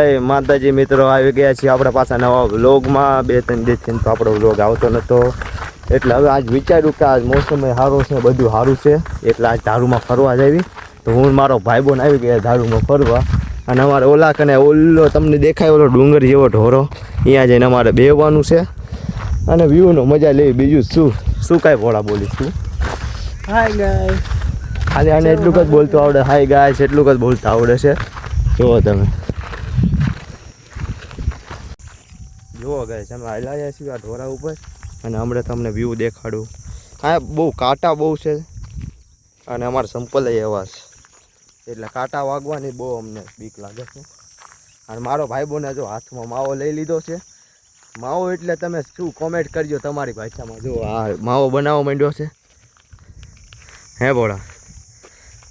માતાજી મિત્રો આવી ગયા છીએ આપણા પાછા નવા વ્લોગમાં. બે ત્રણ દિવસથી તો આપણો વ્લોગ આવતો નહોતો એટલે હવે આજ વિચાર્યું કે આજ મોસમ સારો છે બધું સારું છે. એટલે આજ ધારુમાં ફરવા જાવી. તો હું મારો ભાઈ બોન આવી ગયા ધારુમાં ફરવા. અને અમારે ઓલા કને ઓલો તમને દેખાય ઓલો ડુંગર જેવો ઢોરો. અહીંયા જઈને અમારે બેહવાનું છે. અને વ્યૂનો મજા લેવી. બીજું શું? શું કાંઈ ભોળા બોલીશ? તું હાય ગાય ખાલી આને એટલું જ બોલતું આવડે. હાય ગાય છે એટલું જ બોલતા આવડે છે. જુઓ તમે. જુઓ ગાય અમે હાલ્યા છીએ આ ઢોરા ઉપર અને હમણાં તમને વ્યૂ દેખાડું. હા બહુ કાંટા બહુ છે અને અમારા સંપલ એવા છે. એટલે કાંટા વાગવાની બહુ અમને બીક લાગે છે. અને મારો ભાઈબોને જો હાથમાં માવો લઈ લીધો છે. માવો એટલે તમે શું કોમેન્ટ કરજો તમારી ભાષામાં. જો આ માવો બનાવવા માંડ્યો છે. હે ભોળા,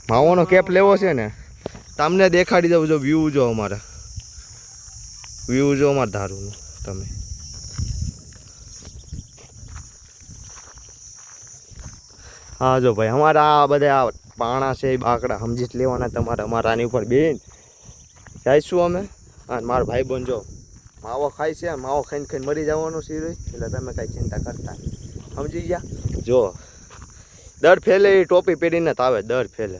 માવોનો કેપ લેવો છે ને, તમને દેખાડી દઉં જો વ્યૂ જો અમારા. વ્યૂ જો અમારા ધારુનું. તમે. હા જો ભાઈ અમારા આ બધા પાણા છે એ બાકડા સમજી જ લેવાના તમારે અમારા આની ઉપર બેન જઈશું અમે. અને મારો ભાઈ બોન જો માવો ખાય છે માવો ખાઈને ખાઈને મરી જવાનો સીરો એટલે તમે કાંઈ ચિંતા કરતા. સમજી ગયા? જો દર ફેલે એ ટોપી પહેરીને જ આવે દર ફેલે.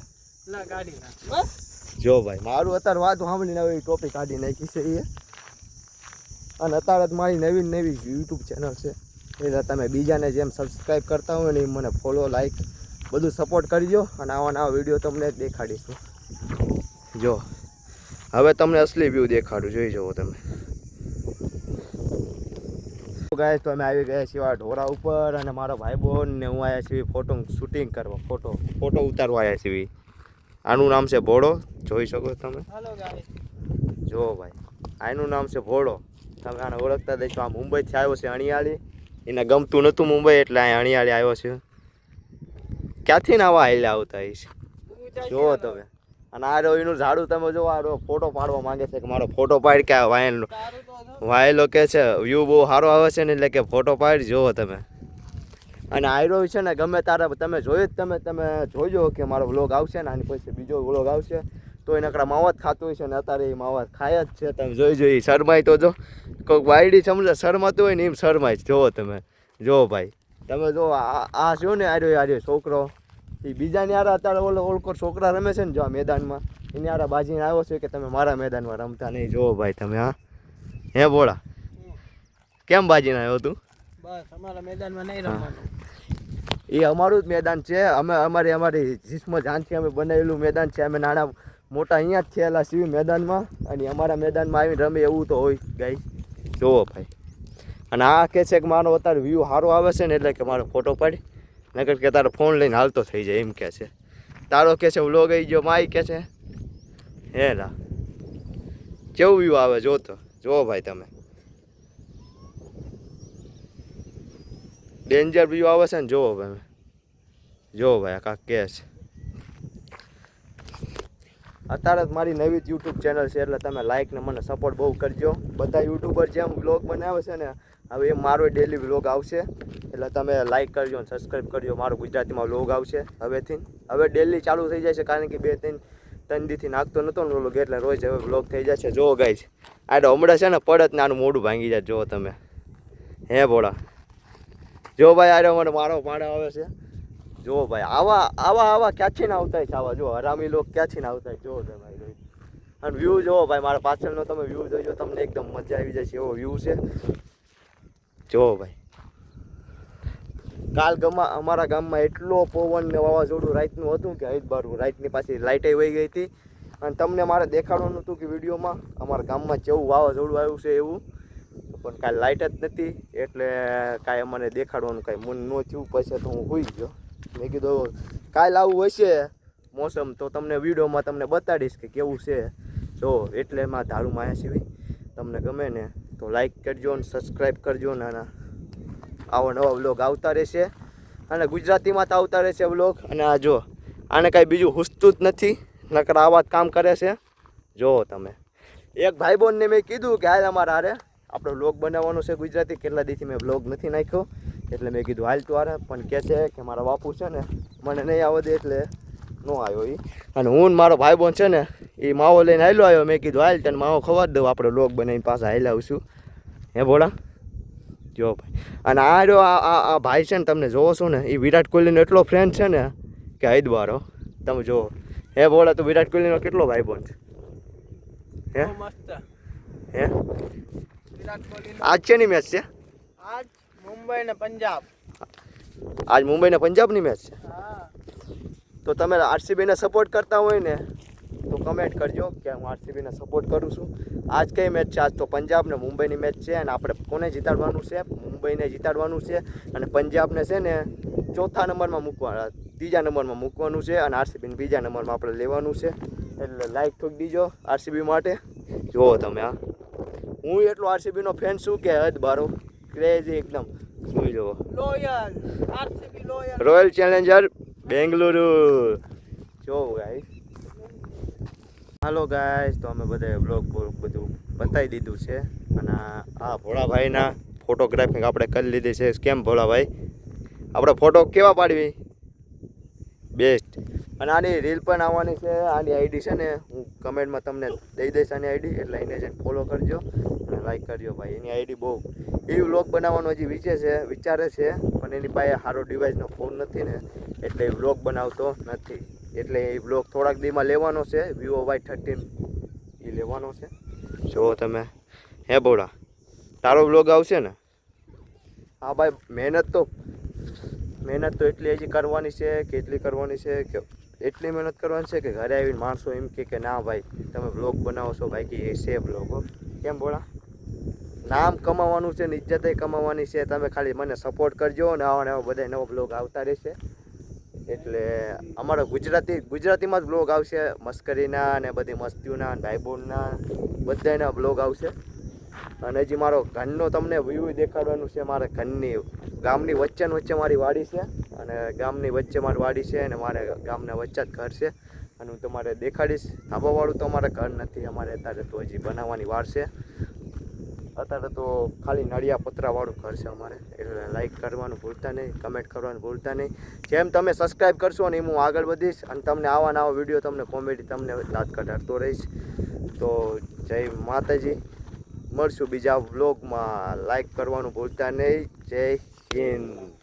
જો ભાઈ મારું અત્યારે વાત સાંભળીને હવે ટોપી કાઢી નાખી છે એ. અને અત્યારે જ મારી નવી નવી યુટ્યુબ ચેનલ છે. એટલે તમે બીજાને જેમ સબસ્ક્રાઈબ કરતા હોય ને એ મને ફોલો લાઈક બધું સપોર્ટ કરજો અને આવા નવા વીડિયો તમને દેખાડીશું. જો હવે તમને અસલી વ્યૂ દેખાડું જોઈ જુઓ તમે. ગાય તો અમે આવી ગયા છીએ આ ઢોરા ઉપર અને મારો ભાઈ બહેન ને હું આવ્યા છીએ ફોટો શૂટિંગ કરવા ફોટો ફોટો ઉતારવા આવ્યા છીએ. આનું નામ છે ભોળો જોઈ શકો તમે? જો ભાઈ આનું નામ છે ભોળો. તમે આને ઓળખતા દઈશું. આ મુંબઈથી આવ્યો છે અણિયાળી. એને ગમતું નહોતું મુંબઈ, એટલે અહીં અણિયાળી આવ્યો છે. ક્યાંથી આવા હાલ્યા આવતા છે? જુઓ તમે. અને આ રોહીનું ઝાડું તમે જો આ ફોટો પાડવા માંગે છે કે મારો ફોટો પાડ કે વાયલનો. વાયલો કે છે વ્યૂ બહુ સારો આવે છે ને એટલે કે ફોટો પાડ, જુઓ તમે. અને આયરો છે ને, ગમે તારે તમે જોયું જ તમે તમે જોજો કે મારો વ્લોગ આવશે ને, આની પછી બીજો વ્લોગ આવશે. તો એને નકરા માવા જ ખાતું હોય છે ને અત્યારે એ માવા ખાય જ છે. તમે જોઈ જોઈ શરમાય તો જો. કોઈક વાયડી સમજે શરમાતું હોય ને એમ શરમાય. જોવો તમે. જો ભાઈ. તમે જો આ જો ને આર્યો આર્યો છોકરો. એ બીજાની યાર અત્યારે ઓલો ઓળખો છોકરા રમે છે ને જો આ મેદાનમાં. એની યાર બાજીને આવ્યો છે કે તમે મારા મેદાનમાં રમતા નહીં. જોવો ભાઈ તમે હા. હે બોળા કેમ બાજીને આવ્યો તું? બસ અમારા મેદાનમાં નહીં રમવાનું. એ અમારું જ મેદાન છે. અમે અમારી અમારી જીસમાં જાનથી અમે બનાવેલું મેદાન છે. અમે નાના મોટા અહીંયા જ થયેલા સિવિ મેદાનમાં. અને અમારા મેદાનમાં આવીને રમે એવું તો હોય ગાઈ જોવો ભાઈ. અને આ કહે છે કે મારો અત્યારે વ્યૂ સારો આવે છે ને એટલે કે મારો ફોટો પાડી. નગર કે તારો ફોન લઈને હાલતો થઈ જાય એમ કહે છે. તારો કહે છે વ્લોગ આવી ગયો માઈ કહે છે. હે ના કેવું વ્યૂ આવે જો તો. જુઓ ભાઈ તમે. ડેન્જર વ્યૂ આવે છે ને જોવો ભાઈ. જુઓ ભાઈ આ કાંક કે છે. અત્યારે જ મારી નવી જ યુટ્યુબ ચેનલ છે, એટલે તમે લાઈક ને મને સપોર્ટ બહુ કરજો. બધા યુટ્યુબર જેમ વ્લોગ બનાવે છે ને, હવે એ મારો ડેલી વ્લોગ આવશે. એટલે તમે લાઈક કરજો અને સબસ્ક્રાઈબ કરજો, મારો ગુજરાતીમાં વ્લોગ આવશે હવેથી. હવે ડેલી ચાલુ થઈ જાય છે, કારણ કે બે, ત્રણ ત્રણ દીથી નાખતો નહોતો ને વ્લોગ એટલે રોજ હવે વ્લોગ થઈ જશે. જો ગાઈશ આ તો હમણાં છે ને પડત ને આનું મોઢું ભાંગી જાય, જો તમે. હે ભોળા. જો ભાઈ આરે મને મારો પાડો આવે છે. જો ભાઈ, આવા આવા આવા ક્યાંથી ના આવતા છે આવા? જો, હરામી લોક ક્યાંથી ના આવતા જો ભાઈ અને વ્યૂ જોવો ભાઈ, મારા પાછળનો તમે વ્યૂ જોજો, તમને એકદમ મજા આવી જાય છે એવો વ્યૂ છે. જો ભાઈ. કાલ ગમા, અમારા ગામમાં એટલો પવન ને વાવાઝોડું રાતનું હતું કે હૈદ બારું, રાતની પાછી લાઇટે વહી ગઈ હતી. અને તમને મારે દેખાડવાનું હતું કે વિડીયોમાં, અમારા ગામમાં જેવું વાવાઝોડું આવ્યું છે એવું. પણ કાંઈ લાઇટ જ નથી, એટલે કાંઈ અમને દેખાડવાનું કાંઈ મન ન થયું, પછી તો હું હોઈ ગયો. મેં કીધું, કાલ આવું હશે મોસમ, તો તમને વિડીયોમાં તમને બતાડીશ કે કેવું છે. જો, એટલે એમાં ધારું માયા સિવાય તમને ગમે ને, તો લાઈક કરજો ને સબસ્ક્રાઈબ કરજો ને આના. આવા નવા વ્લોગ આવતા રહેશે. અને ગુજરાતીમાં તો આવતા રહેશે વ્લોગ અને આ જો, આને કાંઈ બીજું હુસતું જ નથી. નકર આવા જ કામ કરે છે. જુઓ તમે. એક ભાઈબોનને મેં કીધું કે હાલ અમારા હારે આપણો વ્લોગ બનાવવાનો છે ગુજરાતી. કેટલા દીથી મેં વ્લોગ નથી નાખ્યો. એટલે મેં કીધું હાલ તું આરે પણ કહે છે કે મારા બાપુ છે ને મને નહીં આવડે એટલે ન આવ્યો એ અને હું મારો ભાઈ બોન છે ને એ માવો લઈને હાલ્યો આવ્યો. મેં કીધું હાલ તને માવો ખવા દઉં આપણે લોક બનાવીને પાછા હાલ્યા આવશું. હે ભોળા? જો ભાઈ. અને આ રહ્યો આ આ ભાઈ છે ને તમને જોવો છો ને એ વિરાટ કોહલીનો એટલો ફ્રેન્ડ છે ને કે હૈદવારો તમે જુઓ. હે ભોળા તું વિરાટ કોહલીનો કેટલો ભાઈ હે? મસ્ત. હે? વિરાટ કોહલી આજ છે ની મેચ છે? મુંબઈ ને પંજાબ. આજ મુંબઈ ને પંજાબની મેચ છે? હા. તો તમે આરસીબીને સપોર્ટ કરતા હોય ને તો કમેન્ટ કરજો કે હું આરસીબીને સપોર્ટ કરું છું. આજ કઈ મેચ છે? આજ તો પંજાબ ને મુંબઈની મેચ છે અને આપણે કોને જીતાડવાનું છે? મુંબઈને જીતાડવાનું છે અને પંજાબને છે ને ચોથા નંબરમાં મૂકવા ત્રીજા નંબરમાં મૂકવાનું છે અને આરસીબીને બીજા નંબરમાં આપણે લેવાનું છે. એટલે લાઈક ઠોકી દીજો આરસીબી માટે. જુઓ તમે આ. હું એટલો આરસીબીનો ફેન છું કે હદ બારો. ક્રેઝી એકદમ. જોઈ જુઓ loyal RCB loyal royal challenger Bengaluru જો ગાઈસ હાલો ગાઈસ તો અમે બધાએ બ્લોગ બ્લોગ બધું બતાવી દીધું છે. અને આ- ભોળાભાઈના ફોટોગ્રાફિંગ આપણે કરી લીધી છે. કેમ ભોળાભાઈ? આપણે ફોટો કેવા પાડવી? બેસ્ટ અને આની રીલ પણ આવવાની છે. આની આઈડી છે ને હું કમેન્ટમાં તમને દઈ દઈશ આની આઈડી એટલે એને જઈને ફોલો કરજો. લાઈક કરજો ભાઈ. એની આઈડી બહુ. એ વ્લોગ બનાવવાનો હજી વિચે છે વિચારે છે પણ એની પાસે સારો ડિવાઇસનો ફોન નથી ને એટલે એ વ્લોગ બનાવતો નથી. એટલે એ વ્લોગ થોડાક દીમાં લેવાનો છે વિવો વાય થર્ટીન એ લેવાનો છે. જો તમે. હે બોડા? તારો વ્લોગ આવશે ને? હા ભાઈ મહેનત તો મહેનત તો એટલી હજી કરવાની છે કે એટલી કરવાની છે કે એટલી મહેનત કરવાની છે કે ઘરે આવીને માણસો એમ કે ના ભાઈ તમે બ્લોગ બનાવો છો ભાઈ કે એ છે બ્લોગ કેમ બોલા નામ કમાવાનું છે ને ઇજ્જતે કમાવાની છે, તમે ખાલી મને સપોર્ટ કરજો અને આવા ને આવા બધા નવો બ્લોગ આવતા રહેશે. એટલે અમારો ગુજરાતી, ગુજરાતીમાં જ બ્લોગ આવશે. મસ્કરીના અને બધી મસ્તીઓના ભાઈબોનના બધાના બ્લોગ આવશે. અને હજી મારો ઘરનો તમને વ્યૂ દેખાડવાનું છે, મારા ઘરની ગામની વચ્ચે વચ્ચે મારી વાડી છે. અને ગામની વચ્ચે મારી વાડી છે અને મારે ગામના વચ્ચે જ ઘર છે. અને હું તમારે દેખાડીશ. ધાબાવાળું તો અમારે ઘર નથી, અમારે અત્યારે તો હજી બનાવવાની વાર છે. અત્યારે તો ખાલી નળિયા પતરાવાળું ઘર છે અમારે. એટલે લાઈક કરવાનું ભૂલતા નહીં કમેન્ટ કરવાનું ભૂલતા નહીં. જેમ તમે સબસ્ક્રાઈબ કરશો ને એમ હું આગળ વધીશ અને તમને આવા નવા વીડિયો તમને કોમેડી તમને દાંત કઢાડતો રહીશ. તો જય માતાજી. મળશું બીજા વ્લોગમાં લાઈક કરવાનું ભૂલતા નહીં. જય હિન્દ.